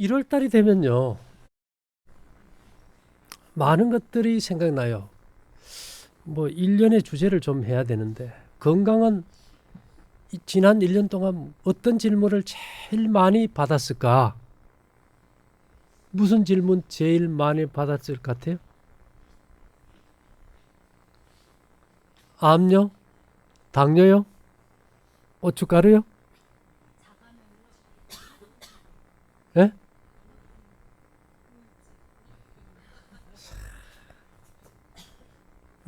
1월달이 되면요. 많은 것들이 생각나요. 뭐 1년의 주제를 좀 해야 되는데 건강은 이 지난 1년 동안 어떤 질문을 제일 많이 받았을까? 무슨 질문 제일 많이 받았을 것 같아요? 암요? 당뇨요? 고춧가루요? 예?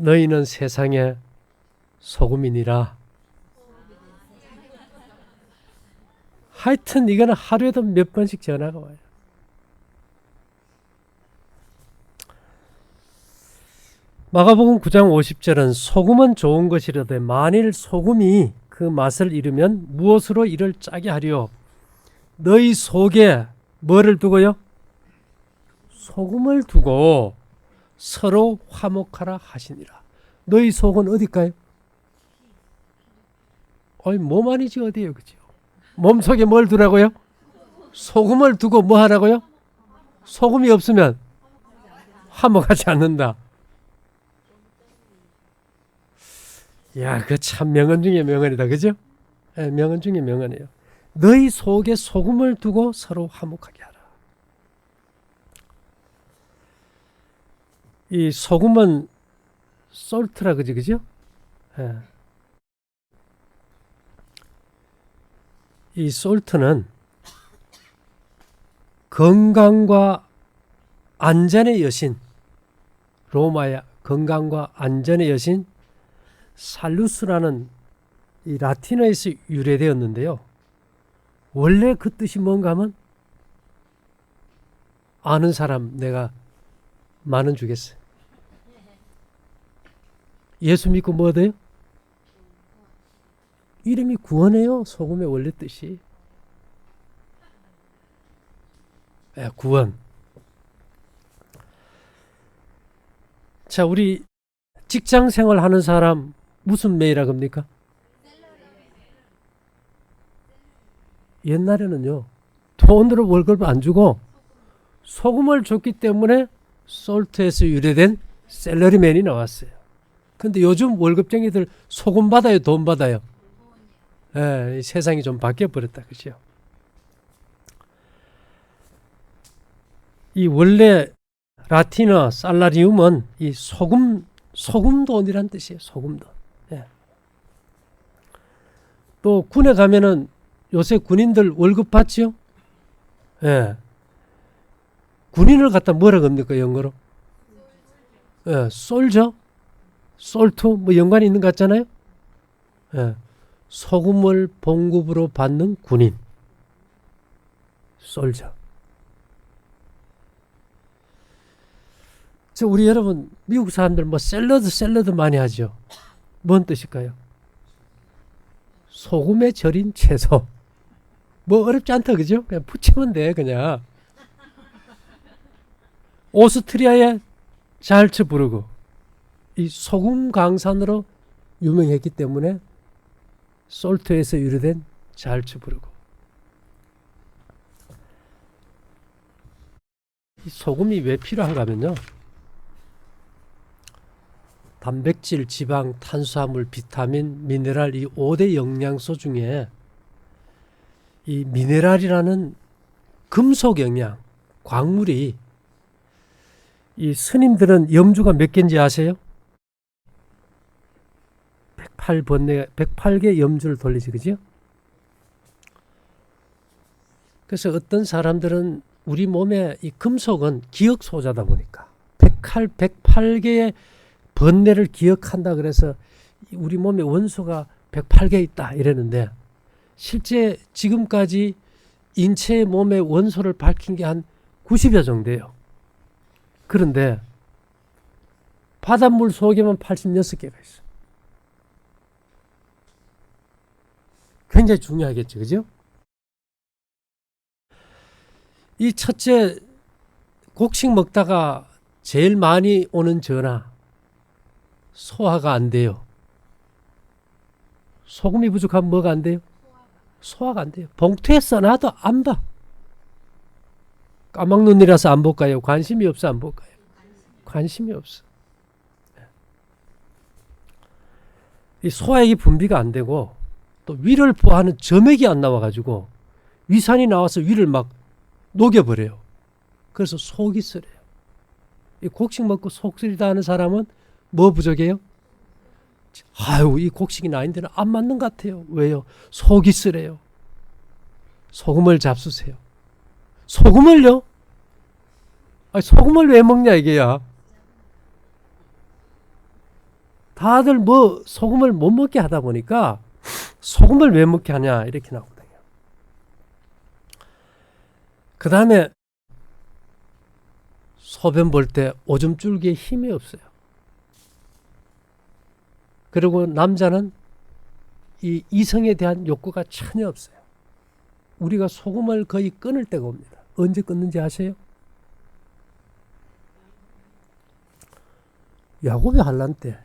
너희는 세상의 소금이니라. 하여튼 이거는 하루에도 몇 번씩 전화가 와요. 마가복음 9장 50절은 소금은 좋은 것이라되 만일 소금이 그 맛을 잃으면 무엇으로 이를 짜게 하리요? 너희 속에 뭐를 두고요? 소금을 두고 서로 화목하라 하시니라. 너희 속은 어디일까요? 어이 몸 아니지 어디예요, 그죠? 몸 속에 뭘 두라고요? 소금을 두고 뭐 하라고요? 소금이 없으면 화목하지 않는다. 야, 그 참 명언 중에 명언이다, 그죠? 예, 명언 중에 명언이에요. 너희 속에 소금을 두고 서로 화목하게 하라. 이 소금은 솔트라 그지 그죠? 예. 이 솔트는 건강과 안전의 여신 로마의 건강과 안전의 여신 살루스라는 이 라틴어에서 유래되었는데요. 원래 그 뜻이 뭔가 하면 아는 사람 내가 많은 주겠어요. 예수 믿고 뭐 돼요? 이름이 구원해요. 소금의 원래 뜻이. 예, 구원. 자, 우리 직장 생활 하는 사람 무슨 메이라 겁니까? 옛날에는요. 돈으로 월급을 안 주고 소금을 줬기 때문에 솔트에서 유래된 셀러리맨이 나왔어요. 근데 요즘 월급쟁이들 소금 받아요, 돈 받아요. 예, 이 세상이 좀 바뀌어 버렸다, 그죠? 이 원래 라틴어 살라리움은 이 소금 소금 돈이란 뜻이에요. 소금 돈. 예. 또 군에 가면은 요새 군인들 월급 받지요? 예. 군인을 갖다 뭐라 겁니까 영어로? 예, 솔저, 솔투 뭐 연관이 있는 것 같잖아요. 예. 소금을 봉급으로 받는 군인, 솔저. 저 우리 여러분 미국 사람들 뭐 샐러드 샐러드 많이 하죠. 뭔 뜻일까요? 소금에 절인 채소. 뭐 어렵지 않다 그죠? 그냥 붙이면 돼 그냥. 오스트리아의 잘츠 부르고 이 소금 강산으로 유명했기 때문에 솔트에서 유래된 잘츠 부르고 이 소금이 왜 필요한가 하면요. 단백질, 지방, 탄수화물, 비타민, 미네랄 이 5대 영양소 중에 이 미네랄이라는 금속 영양, 광물이 이 스님들은 염주가 몇 개인지 아세요? 108번뇌 108개 염주를 돌리지 그죠? 그래서 어떤 사람들은 우리 몸에 이 금속은 기억 소자다 보니까 108 108개의 번뇌를 기억한다 그래서 우리 몸에 원소가 108개 있다 이랬는데 실제 지금까지 인체의 몸의 원소를 밝힌 게 한 90여 정도예요. 그런데 바닷물 속에만 86개가 있어. 굉장히 중요하겠죠. 그죠? 이 첫째 곡식 먹다가 제일 많이 오는 전화 소화가 안 돼요. 소금이 부족하면 뭐가 안 돼요? 소화가 안 돼요. 봉투에 써놔도 안 봐. 까막눈 이라서 안 볼까요? 관심이 없어 안 볼까요? 관심이 없어. 이 소화액이 분비가 안 되고 또 위를 보하는 점액이 안 나와가지고 위산이 나와서 위를 막 녹여버려요. 그래서 속이 쓰래요. 이 곡식 먹고 속 쓰리다 하는 사람은 뭐 부족해요? 아유 이 곡식이 나인데는 안 맞는 것 같아요. 왜요? 속이 쓰래요. 소금을 잡수세요. 소금을요? 아니, 소금을 왜 먹냐 이게야. 다들 뭐 소금을 못 먹게 하다 보니까 소금을 왜 먹게 하냐 이렇게 나오거든요. 그 다음에 소변 볼 때 오줌 줄기에 힘이 없어요. 그리고 남자는 이 이성에 대한 욕구가 전혀 없어요. 우리가 소금을 거의 끊을 때가 옵니다. 언제 끊는지 아세요? 야곱의 환란 때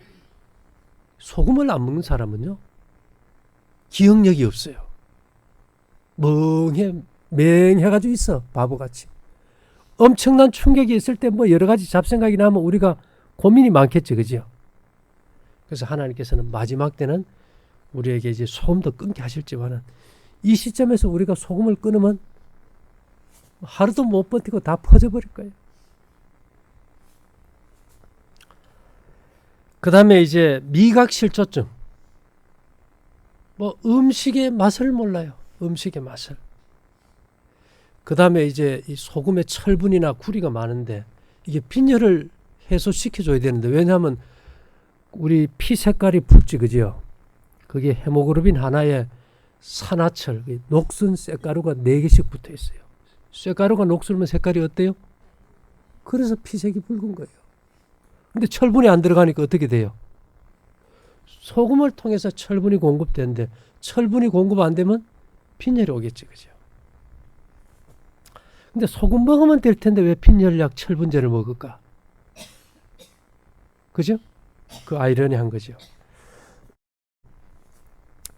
소금을 안 먹는 사람은요 기억력이 없어요. 멍해 맹해가지고 있어 바보같이. 엄청난 충격이 있을 때 뭐 여러 가지 잡생각이 나면 우리가 고민이 많겠죠, 그죠? 그래서 하나님께서는 마지막 때는 우리에게 이제 소금도 끊게 하실지만은 이 시점에서 우리가 소금을 끊으면 하루도 못 버티고 다 퍼져버릴 거예요. 그 다음에 이제 미각실조증. 뭐 음식의 맛을 몰라요. 음식의 맛을. 그 다음에 이제 이 소금에 철분이나 구리가 많은데 이게 빈혈을 해소시켜줘야 되는데 왜냐하면 우리 피 색깔이 붉지 그지요? 그게 헤모그로빈 하나에 산화철, 녹슨 쇳가루가 네 개씩 붙어 있어요. 쇳가루가 녹슬면 색깔이 어때요? 그래서 피색이 붉은 거예요. 근데 철분이 안 들어가니까 어떻게 돼요? 소금을 통해서 철분이 공급되는데 철분이 공급 안 되면 빈혈이 오겠지, 그죠? 근데 소금 먹으면 될 텐데 왜 빈혈약 철분제를 먹을까? 그죠? 그 아이러니한 거죠.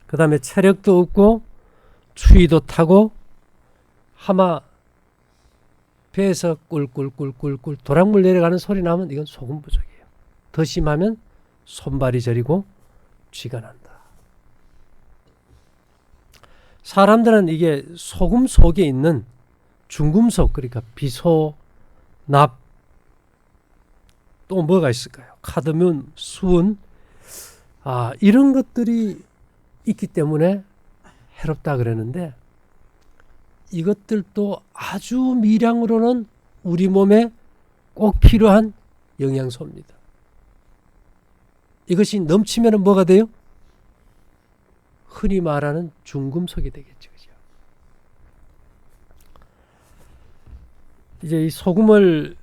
그 다음에 체력도 없고 추위도 타고 하마 배에서 꿀꿀꿀꿀꿀 도랑물 내려가는 소리 나면 이건 소금 부족이에요. 더 심하면 손발이 저리고 쥐가 난다. 사람들은 이게 소금 속에 있는 중금속 그러니까 비소, 납, 또 뭐가 있을까요? 카드뮴, 수은 아 이런 것들이 있기 때문에 해롭다 그러는데 이것들도 아주 미량으로는 우리 몸에 꼭 필요한 영양소입니다. 이것이 넘치면 뭐가 돼요? 흔히 말하는 중금속이 되겠죠. 그죠? 이제 이 소금을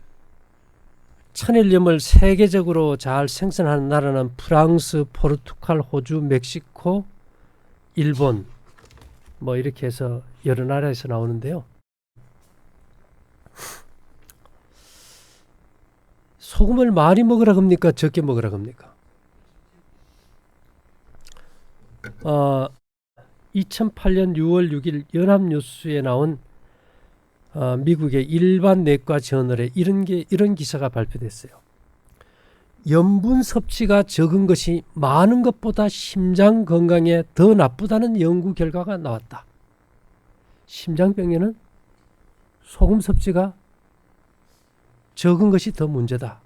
천일염을 세계적으로 잘 생산하는 나라는 프랑스, 포르투갈, 호주, 멕시코, 일본 뭐 이렇게 해서 여러 나라에서 나오는데요. 소금을 많이 먹으라 합니까? 적게 먹으라 합니까? 어, 2008년 6월 6일 연합뉴스에 나온 어, 미국의 일반 내과 저널에 이런 게 이런 기사가 발표됐어요. 염분 섭취가 적은 것이 많은 것보다 심장 건강에 더 나쁘다는 연구 결과가 나왔다. 심장병에는 소금 섭취가 적은 것이 더 문제다.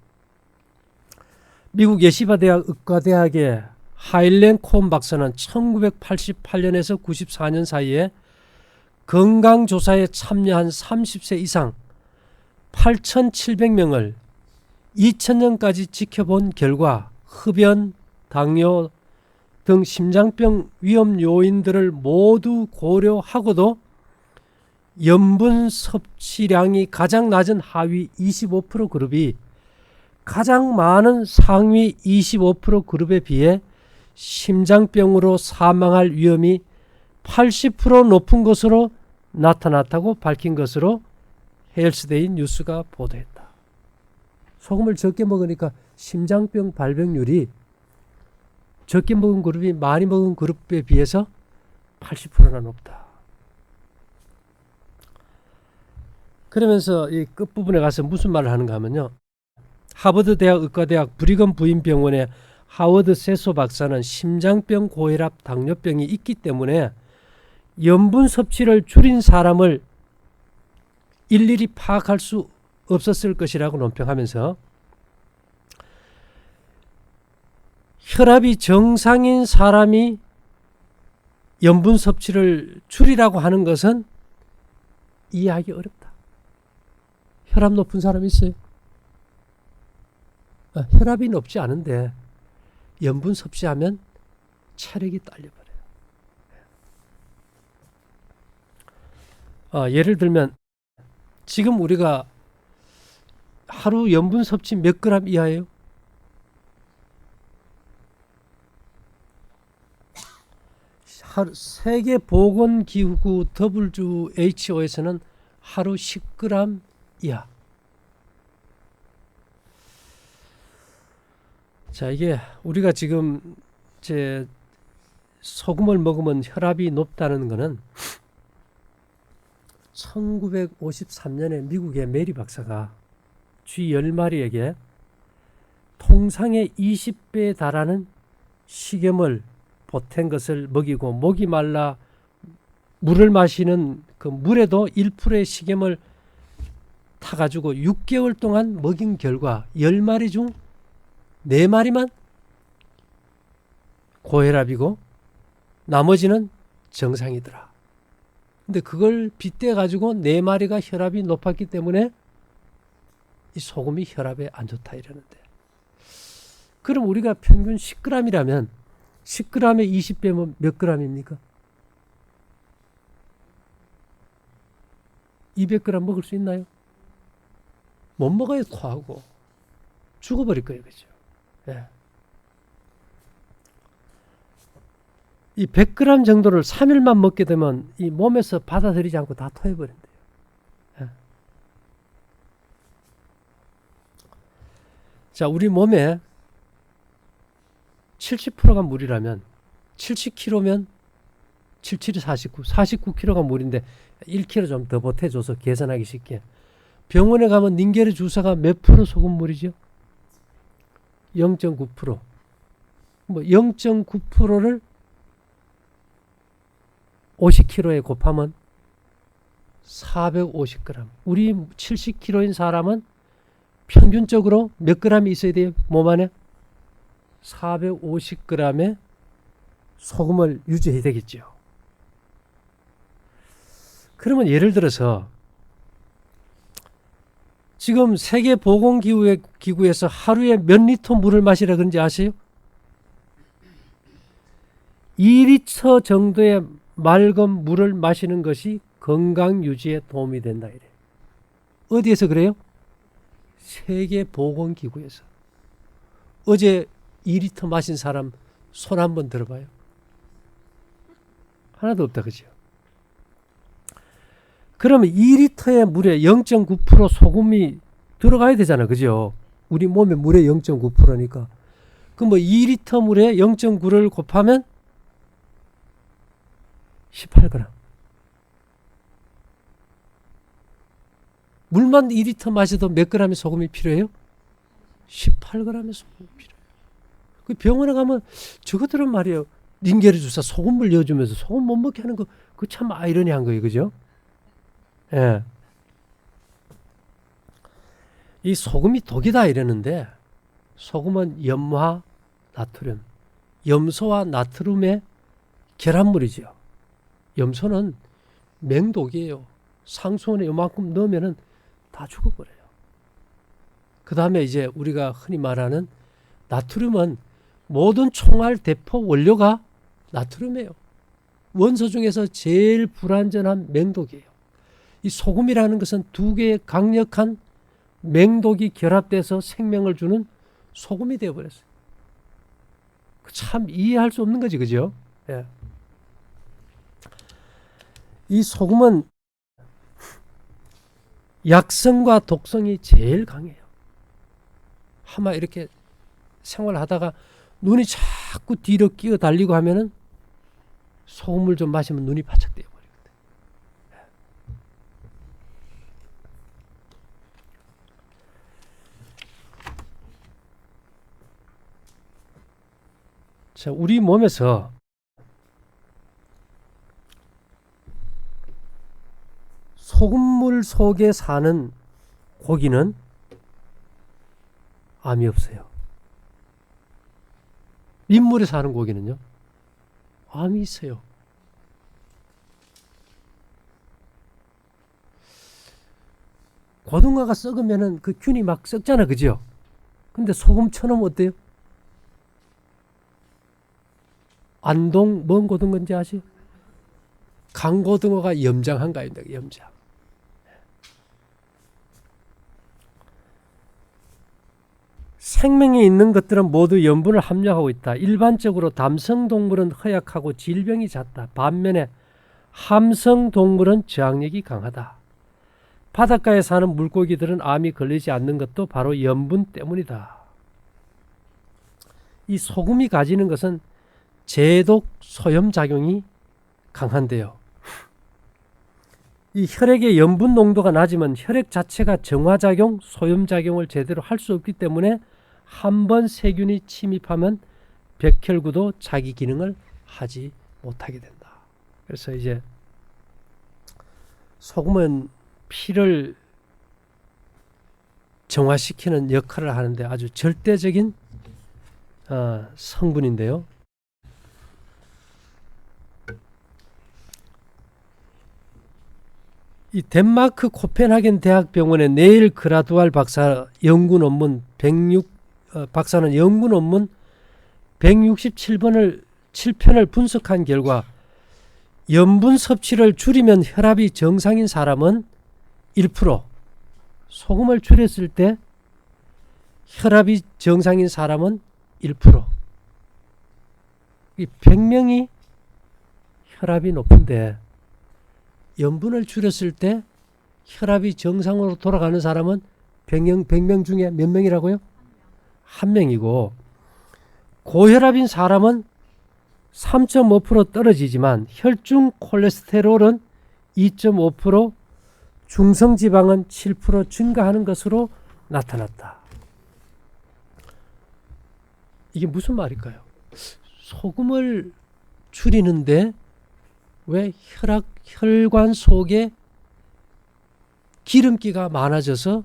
미국 예시바 대학 의과대학의 하일렌 콤 박사는 1988년에서 94년 사이에 건강조사에 참여한 30세 이상 8,700명을 2000년까지 지켜본 결과 흡연, 당뇨 등 심장병 위험 요인들을 모두 고려하고도 염분 섭취량이 가장 낮은 하위 25% 그룹이 가장 많은 상위 25% 그룹에 비해 심장병으로 사망할 위험이 80% 높은 것으로 나타났다고 밝힌 것으로 헬스데이 뉴스가 보도했다. 소금을 적게 먹으니까 심장병 발병률이 적게 먹은 그룹이 많이 먹은 그룹에 비해서 80%나 높다. 그러면서 이 끝부분에 가서 무슨 말을 하는가 하면요. 하버드 대학 의과대학 브리건 부인 병원의 하워드 세소 박사는 심장병, 고혈압, 당뇨병이 있기 때문에 염분 섭취를 줄인 사람을 일일이 파악할 수 없었을 것이라고 논평하면서 혈압이 정상인 사람이 염분 섭취를 줄이라고 하는 것은 이해하기 어렵다. 혈압 높은 사람 있어요? 아, 혈압이 높지 않은데 염분 섭취하면 체력이 딸려버려요. 아, 예를 들면 지금 우리가 하루 염분 섭취 몇 그램 이하예요? 하루 세계 보건 기구 WHO에서는 하루 10g 이하. 자, 이게 우리가 지금 제 소금을 먹으면 혈압이 높다는 거는 1953년에 미국의 메리 박사가 쥐 10마리에게 통상의 20배에 달하는 식염을 보탠 것을 먹이고 목이 말라 물을 마시는 그 물에도 1%의 식염을 타가지고 6개월 동안 먹인 결과 10마리 중 4마리만 고혈압이고 나머지는 정상이더라. 근데 그걸 빗대 가지고 4마리가 혈압이 높았기 때문에 이 소금이 혈압에 안 좋다 이러는데 그럼 우리가 평균 10g이라면 10g에 20배면 몇 g입니까? 200g 먹을 수 있나요? 못 먹어요, 토하고. 죽어버릴 거예요, 그죠? 예. 이 100g 정도를 3일만 먹게 되면 이 몸에서 받아들이지 않고 다 토해버린대요. 예. 자, 우리 몸에 70%가 물이라면 70kg면 77이 49, 49kg가 물인데 1kg 좀 더 보태줘서 계산하기 쉽게 병원에 가면 닌겔의 주사가 몇 프로 소금물이죠? 0.9%. 뭐 0.9%를 50kg에 곱하면 450g. 우리 70kg인 사람은 평균적으로 몇 g이 있어야 돼요? 몸 안에? 450g의 소금을 유지해야 되겠죠. 그러면 예를 들어서 지금 세계 보건기구에서 하루에 몇 리터 물을 마시라 그런지 아세요? 2리터 정도의 맑은 물을 마시는 것이 건강 유지에 도움이 된다 이래. 어디에서 그래요? 세계 보건 기구에서. 어제 2리터 마신 사람 손 한번 들어봐요. 하나도 없다 그죠? 그러면 2리터의 물에 0.9% 소금이 들어가야 되잖아. 그죠? 우리 몸에 물의 0.9%니까. 그럼 뭐 2리터 물에 0.9를 곱하면 18g. 물만 2리터 마셔도 몇 g의 소금이 필요해요? 18g의 소금이 필요해요. 그 병원에 가면 저것들은 말이에요. 닌게르 주사 소금물 넣어주면서 소금 못 먹게 하는 거, 그 참 아이러니한 거예요. 그죠? 예. 이 소금이 독이다 이러는데 소금은 염화 나트륨, 염소와 나트륨의 결합물이죠. 염소는 맹독이에요. 상수원에 요만큼 넣으면은 다 죽어버려요. 그 다음에 이제 우리가 흔히 말하는 나트륨은 모든 총알 대포 원료가 나트륨이에요. 원소 중에서 제일 불완전한 맹독이에요. 이 소금이라는 것은 두 개의 강력한 맹독이 결합돼서 생명을 주는 소금이 되어버렸어요. 참 이해할 수 없는 거지, 그죠? 예. 이 소금은 약성과 독성이 제일 강해요. 아마 이렇게 생활하다가 눈이 자꾸 뒤로 끼어 달리고 하면은 소금을 좀 마시면 눈이 바짝 떼요. 자, 우리 몸에서 소금물 속에 사는 고기는 암이 없어요. 민물에 사는 고기는요, 암이 있어요. 고등어가 썩으면은 그 균이 막 썩잖아, 그죠? 근데 소금 쳐놓으면 어때요? 안동 뭔 고등어인지 아세요? 강고등어가 염장한가 입니다. 염장. 생명이 있는 것들은 모두 염분을 함유하고 있다. 일반적으로 담성 동물은 허약하고 질병이 잦다. 반면에 함성 동물은 저항력이 강하다. 바닷가에 사는 물고기들은 암이 걸리지 않는 것도 바로 염분 때문이다. 이 소금이 가지는 것은 제독 소염 작용이 강한데요. 이 혈액의 염분 농도가 낮으면 혈액 자체가 정화작용, 소염작용을 제대로 할 수 없기 때문에 한 번 세균이 침입하면 백혈구도 자기 기능을 하지 못하게 된다. 그래서 이제 소금은 피를 정화시키는 역할을 하는데 아주 절대적인 어, 성분인데요. 이 덴마크 코펜하겐 대학병원의 네일 그라두알 박사 연구 논문 106 어, 박사는 연구 논문 167번을 7편을 분석한 결과 염분 섭취를 줄이면 혈압이 정상인 사람은 1% 소금을 줄였을 때 혈압이 정상인 사람은 1%. 이 100명이 혈압이 높은데 염분을 줄였을 때 혈압이 정상으로 돌아가는 사람은 100명, 100명 중에 몇 명이라고요? 한 명이고 고혈압인 사람은 3.5% 떨어지지만 혈중 콜레스테롤은 2.5% 중성 지방은 7% 증가하는 것으로 나타났다. 이게 무슨 말일까요? 소금을 줄이는데 왜 혈압 혈관 속에 기름기가 많아져서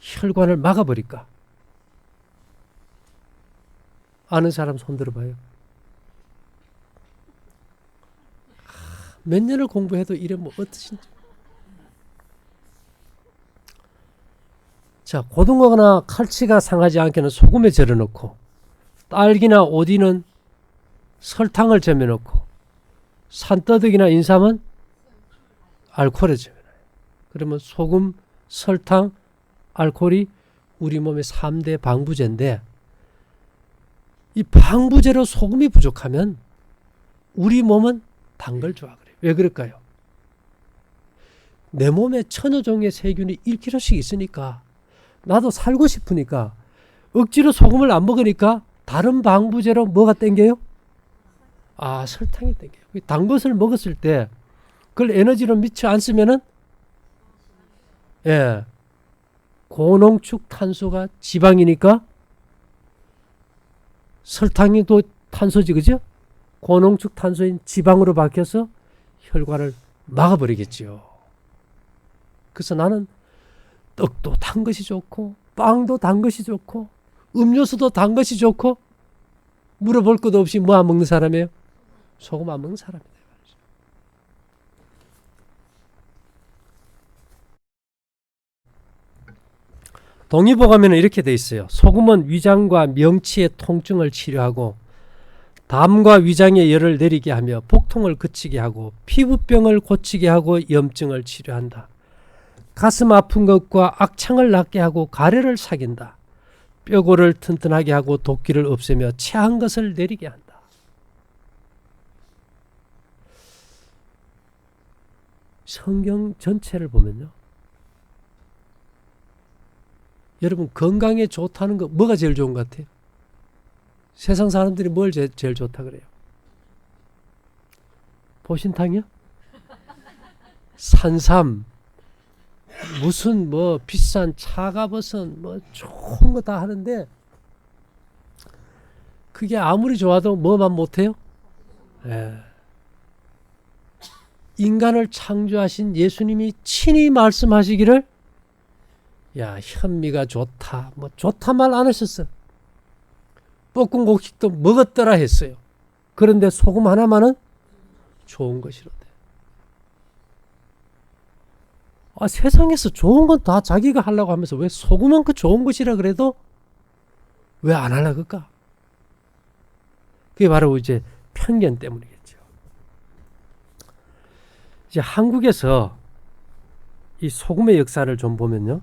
혈관을 막아버릴까? 아는 사람 손 들어봐요. 몇 년을 공부해도 이래 뭐 어떠신지. 자, 고등어나 칼치가 상하지 않게는 소금에 절여 넣고 딸기나 오디는 설탕을 점여 넣고 산떠덕이나 인삼은 알코올에 넣어요. 그러면 소금, 설탕, 알코올이 우리 몸의 3대 방부제인데 이 방부제로 소금이 부족하면 우리 몸은 단 걸 좋아 그래요. 왜 그럴까요? 내 몸에 천여 종의 세균이 1kg씩 있으니까 나도 살고 싶으니까 억지로 소금을 안 먹으니까 다른 방부제로 뭐가 땡겨요? 아 설탕이 땡겨요. 단 것을 먹었을 때 그걸 에너지로 미쳐 안 쓰면은 예 고농축 탄소가 지방이니까 설탕이 또 탄소지 그죠? 고농축 탄소인 지방으로 바뀌어서 혈관을 막아버리겠지요. 그래서 나는 떡도 단 것이 좋고 빵도 단 것이 좋고 음료수도 단 것이 좋고 물어볼 것도 없이 뭐 안 먹는 사람이에요? 소금 안 먹는 사람이다. 말이죠. 동의보감에는 이렇게 돼 있어요. 소금은 위장과 명치의 통증을 치료하고 담과 위장의 열을 내리게 하며 복통을 그치게 하고 피부병을 고치게 하고 염증을 치료한다. 가슴 아픈 것과 악창을 낫게 하고 가래를 사귄다. 뼈골을 튼튼하게 하고 도끼를 없애며 체한 것을 내리게 한다. 성경 전체를 보면요. 여러분 건강에 좋다는 거 뭐가 제일 좋은 것 같아요? 세상 사람들이 뭘 제, 제일 좋다 그래요? 보신탕이요? 산삼 무슨 뭐 비싼 차가버섯 뭐 좋은 거 다 하는데 그게 아무리 좋아도 뭐만 못해요? 예. 인간을 창조하신 예수님이 친히 말씀하시기를 야 현미가 좋다. 뭐 좋다 말 안 하셨어 볶은 곡식도 먹었더라 했어요. 그런데 소금 하나만은 좋은 것이로되 아 세상에서 좋은 건 다 자기가 하려고 하면서 왜 소금은 그 좋은 것이라 그래도 왜 안 하려 그럴까? 그게 바로 이제 편견 때문이겠죠 이제 한국에서 이 소금의 역사를 좀 보면요.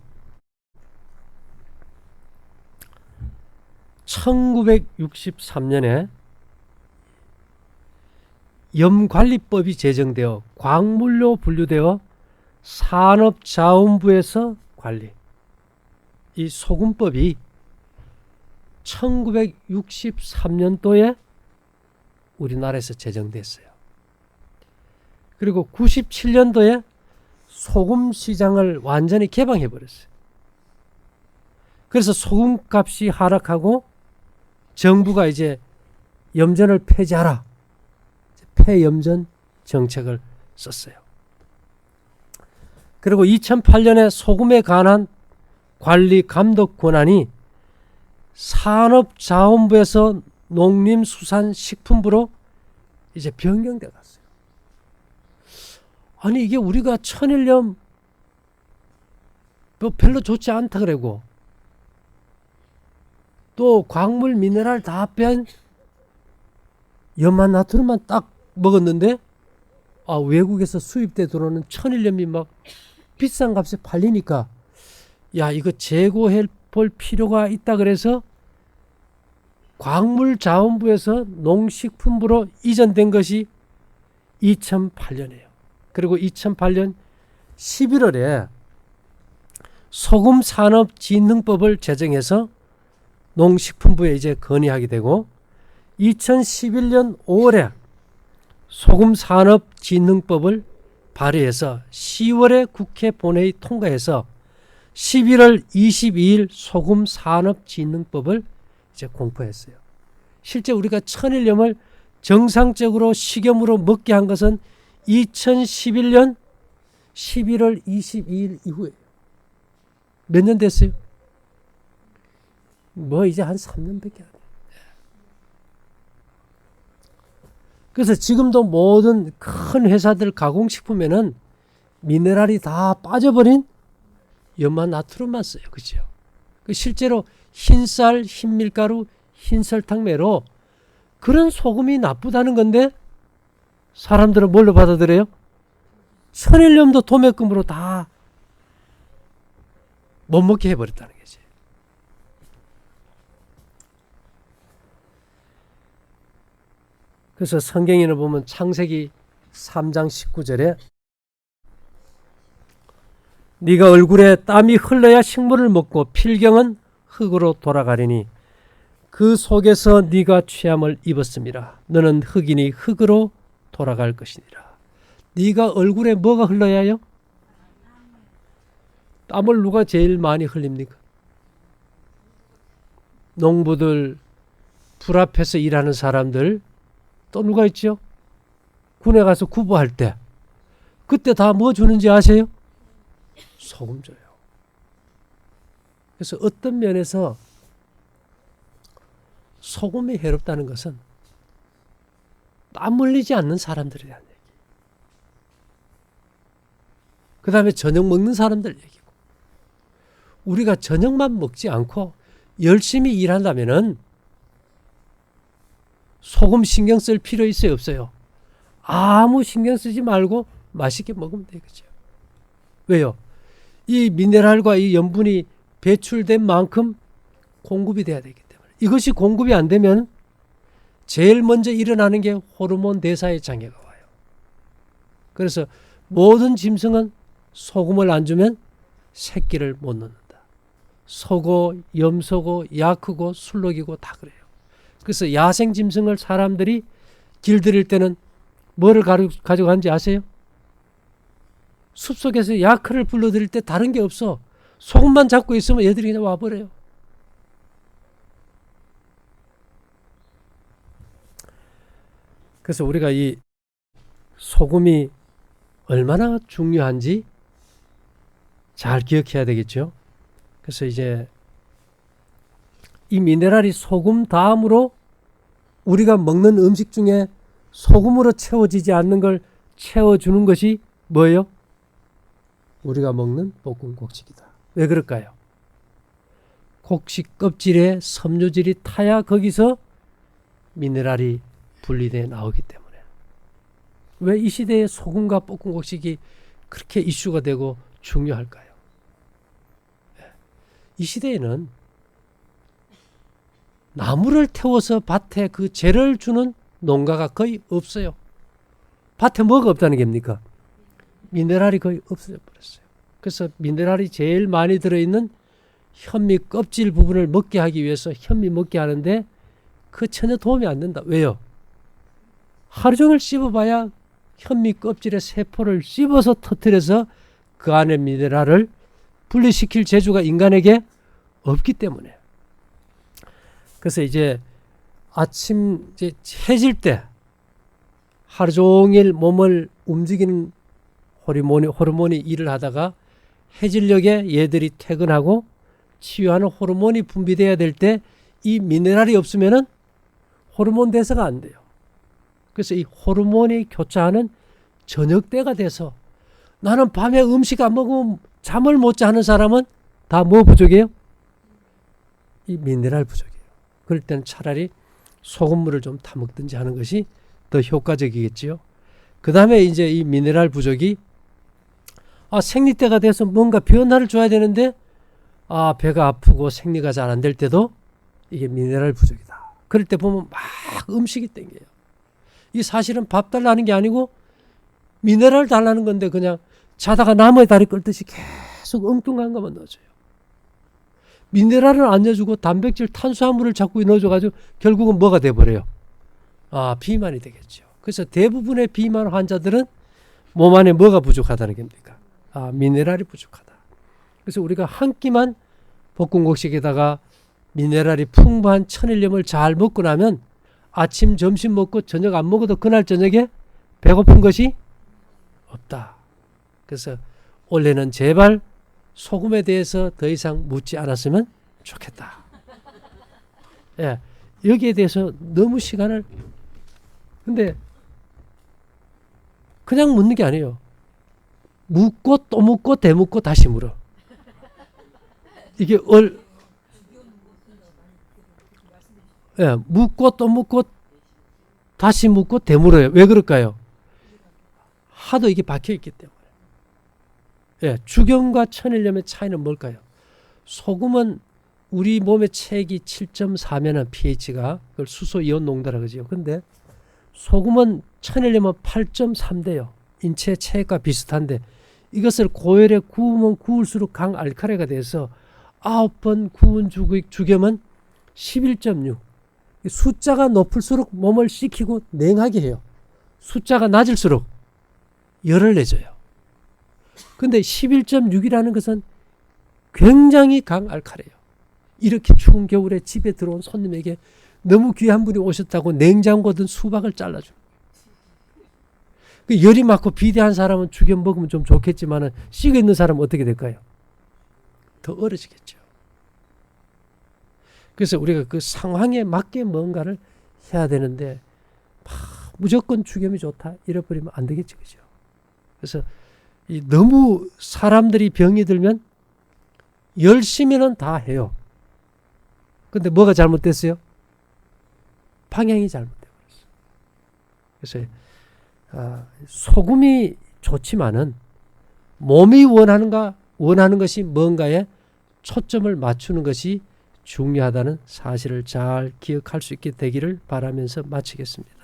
1963년에 염관리법이 제정되어 광물로 분류되어 산업자원부에서 관리. 이 소금법이 1963년도에 우리나라에서 제정됐어요. 그리고 97년도에 소금 시장을 완전히 개방해 버렸어요. 그래서 소금 값이 하락하고 정부가 이제 염전을 폐지하라. 폐염전 정책을 썼어요. 그리고 2008년에 소금에 관한 관리 감독 권한이 산업자원부에서 농림수산식품부로 이제 변경돼 갔어요. 아니 이게 우리가 천일염 뭐 별로 좋지 않다 그러고 또 광물 미네랄 다 뺀 염만 나트륨만 딱 먹었는데 아 외국에서 수입돼 들어오는 천일염이 막 비싼 값에 팔리니까 야 이거 재고해 볼 필요가 있다 그래서 광물자원부에서 농식품부로 이전된 것이 2008년이에요. 그리고 2008년 11월에 소금 산업 진흥법을 제정해서 농식품부에 이제 건의하게 되고 2011년 5월에 소금 산업 진흥법을 발의해서 10월에 국회 본회의 통과해서 11월 22일 소금 산업 진흥법을 이제 공포했어요. 실제 우리가 천일염을 정상적으로 식염으로 먹게 한 것은 2011년 11월 22일 이후에 몇 년 됐어요? 뭐 이제 한 3년밖에 안. 그래서 지금도 모든 큰 회사들 가공식품에는 미네랄이 다 빠져버린 염화 나트륨만 써요. 그죠? 그 실제로 흰쌀, 흰밀가루, 흰설탕 매로 그런 소금이 나쁘다는 건데 사람들은 뭘로 받아들여요? 천일염도 도매금으로 다 못 먹게 해버렸다는 거지. 그래서 성경에는 보면 창세기 3장 19절에 네가 얼굴에 땀이 흘러야 식물을 먹고 필경은 흙으로 돌아가리니 그 속에서 네가 취함을 입었습니다. 너는 흙이니 흙으로 돌아갈 것이니라. 네가 얼굴에 뭐가 흘러야 해요? 땀을 누가 제일 많이 흘립니까? 농부들, 불 앞에서 일하는 사람들, 또 누가 있죠? 군에 가서 구보할 때 그때 다 뭐 주는지 아세요? 소금 줘요. 그래서 어떤 면에서 소금이 해롭다는 것은 땀 흘리지 않는 사람들에 대한 얘기. 그 다음에 저녁 먹는 사람들 얘기고. 우리가 저녁만 먹지 않고 열심히 일한다면은 소금 신경 쓸 필요 있어요, 없어요? 아무 신경 쓰지 말고 맛있게 먹으면 되겠죠. 왜요? 이 미네랄과 이 염분이 배출된 만큼 공급이 돼야 되기 때문에 이것이 공급이 안 되면 제일 먼저 일어나는 게 호르몬 대사의 장애가 와요. 그래서 모든 짐승은 소금을 안 주면 새끼를 못 낳는다. 소고, 염소고, 약크고, 술록이고 다 그래요. 그래서 야생 짐승을 사람들이 길들일 때는 뭐를 가져가는지 아세요? 숲속에서 야크를 불러들일 때 다른 게 없어. 소금만 잡고 있으면 얘들이 그냥 와버려요. 그래서 우리가 이 소금이 얼마나 중요한지 잘 기억해야 되겠죠. 그래서 이제 이 미네랄이 소금 다음으로 우리가 먹는 음식 중에 소금으로 채워지지 않는 걸 채워주는 것이 뭐예요? 우리가 먹는 볶음 곡식이다. 왜 그럴까요? 곡식 껍질에 섬유질이 타야 거기서 미네랄이 분리돼 나오기 때문에 왜 이 시대에 소금과 볶음 곡식이 그렇게 이슈가 되고 중요할까요? 예. 이 시대에는 나무를 태워서 밭에 그 재를 주는 농가가 거의 없어요. 밭에 뭐가 없다는 겁니까? 미네랄이 거의 없어져 버렸어요. 그래서 미네랄이 제일 많이 들어있는 현미 껍질 부분을 먹게 하기 위해서 현미 먹게 하는데 그 전혀 도움이 안 된다. 왜요? 하루 종일 씹어봐야 현미 껍질의 세포를 씹어서 터뜨려서 그 안에 미네랄을 분리시킬 재주가 인간에게 없기 때문에. 그래서 이제 아침 이제 해질 때 하루 종일 몸을 움직이는 호르몬이, 호르몬이 일을 하다가 해질녘에 얘들이 퇴근하고 치유하는 호르몬이 분비돼야 될 때 이 미네랄이 없으면은 호르몬 대사가 안 돼요. 그래서 이 호르몬이 교차하는 저녁 때가 돼서 나는 밤에 음식 안 먹으면 잠을 못자 하는 사람은 다 뭐 부족해요? 이 미네랄 부족이에요. 그럴 때는 차라리 소금물을 좀 타먹든지 하는 것이 더 효과적이겠지요. 그 다음에 이제 이 미네랄 부족이 아, 생리 때가 돼서 뭔가 변화를 줘야 되는데 아, 배가 아프고 생리가 잘 안 될 때도 이게 미네랄 부족이다. 그럴 때 보면 막 음식이 땡겨요. 이 사실은 밥 달라는 게 아니고 미네랄 달라는 건데 그냥 자다가 나무에 다리 끌듯이 계속 엉뚱한 것만 넣어줘요. 미네랄을 안 넣어주고 단백질, 탄수화물을 자꾸 넣어줘가지고 결국은 뭐가 돼버려요? 아, 비만이 되겠죠. 그래서 대부분의 비만 환자들은 몸 안에 뭐가 부족하다는 겁니까? 아, 미네랄이 부족하다. 그래서 우리가 한 끼만 볶음곡식에다가 미네랄이 풍부한 천일염을 잘 먹고 나면 아침, 점심 먹고 저녁 안 먹어도 그날 저녁에 배고픈 것이 없다. 그래서 원래는 제발 소금에 대해서 더 이상 묻지 않았으면 좋겠다. 예, 여기에 대해서 너무 시간을 근데 그냥 묻는 게 아니에요. 묻고 또 묻고 되묻고 다시 물어. 이게 얼 예, 묻고 또 묻고 다시 묻고 되물어요. 왜 그럴까요? 하도 이게 박혀 있기 때문에. 예, 주경과 천일염의 차이는 뭘까요? 소금은 우리 몸의 체액이 7.4면은 pH가 그걸 수소 이온 농도라 그러죠. 근데 소금은 천일염은 8.3대요. 인체 체액과 비슷한데 이것을 고열에 구우면 구울수록 강 알카리가 돼서 아홉 번 구운 주기- 주겸은 11.6. 숫자가 높을수록 몸을 식히고 냉하게 해요. 숫자가 낮을수록 열을 내줘요. 근데 11.6이라는 것은 굉장히 강 알칼이에요. 이렇게 추운 겨울에 집에 들어온 손님에게 너무 귀한 분이 오셨다고 냉장고 든 수박을 잘라줘. 그 열이 많고 비대한 사람은 죽여 먹으면 좀 좋겠지만은 식어 있는 사람은 어떻게 될까요? 더 얼어지겠죠. 그래서 우리가 그 상황에 맞게 뭔가를 해야 되는데 막 무조건 죽염이 좋다 이래버리면 안 되겠지 그죠? 그래서 이 너무 사람들이 병이 들면 열심히는 다 해요. 근데 뭐가 잘못됐어요? 방향이 잘못돼 버렸어요. 그래서 아, 소금이 좋지만은 몸이 원하는가 원하는 것이 뭔가에 초점을 맞추는 것이 중요하다는 사실을 잘 기억할 수 있게 되기를 바라면서 마치겠습니다.